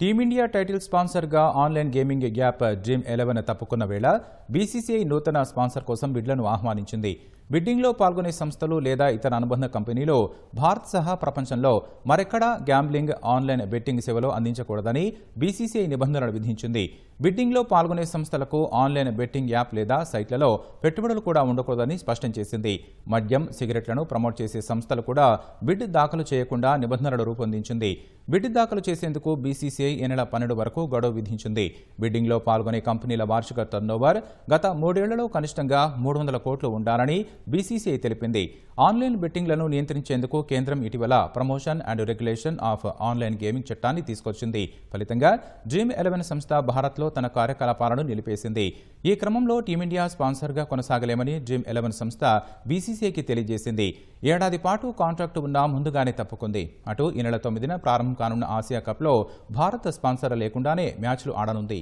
Team India title స్పాన్సర్గా online gaming app Dream Eleven తప్పుకున్న వేళ BCCI నూతన sponsor కోసం బిడ్లను ఆహ్వానించింది. బిడ్డింగ్లో పాల్గొనే సంస్థలు లేదా ఇతర అనుబంధ కంపెనీలు భారత్ సహా ప్రపంచంలో మరెక్కడా గ్యాంబ్లింగ్ ఆన్లైన్ బెట్టింగ్ సేవలు అందించకూడదని బీసీసీఐ నిబంధనలు విధించింది. బిడ్డింగ్లో పాల్గొనే సంస్థలకు ఆన్లైన్ బెట్టింగ్ యాప్ లేదా సైట్లలో పెట్టుబడులు కూడా ఉండకూడదని స్పష్టం చేసింది. మద్యం సిగరెట్లను ప్రమోట్ చేసే సంస్థలు కూడా బిడ్ దాఖలు చేయకుండా నిబంధనలు రూపొందించింది. బిడ్ దాఖలు చేసేందుకు బీసీసీఐ ఈ నెల పన్నెండు వరకు గడువు విధించింది. బిడ్డింగ్లో పాల్గొనే కంపెనీల వార్షిక టర్నోవర్ గత మూడేళ్ళలో కనిష్టంగా మూడు వందల కోట్లు ఉండాలని బీసీసీఐ తెలిపింది. ఆన్లైన్ బెట్టింగ్లను నియంత్రించేందుకు కేంద్రం ఇటీవల promotion and regulation of online gaming చట్టాన్ని తీసుకొచ్చింది. ఫలితంగా డ్రీమ్ ఎలెవెన్ సంస్థ భారత్లో తన కార్యకలాపాలను నిలిపేసింది. ఈ క్రమంలో టీమిండియా స్పాన్సర్గా కొనసాగలేమని జిమ్ ఎలెవెన్ సంస్థ బీసీసీఐకి తెలియజేసింది. ఏడాది పాటు కాంట్రాక్టు ఉన్నా ముందుగానే తప్పుకుంది. అటు ఈ నెల తొమ్మిదిన ప్రారంభం కానున్న ఆసియా కప్లో భారత స్పాన్సర్ లేకుండానే మ్యాచ్లు ఆడనుంది.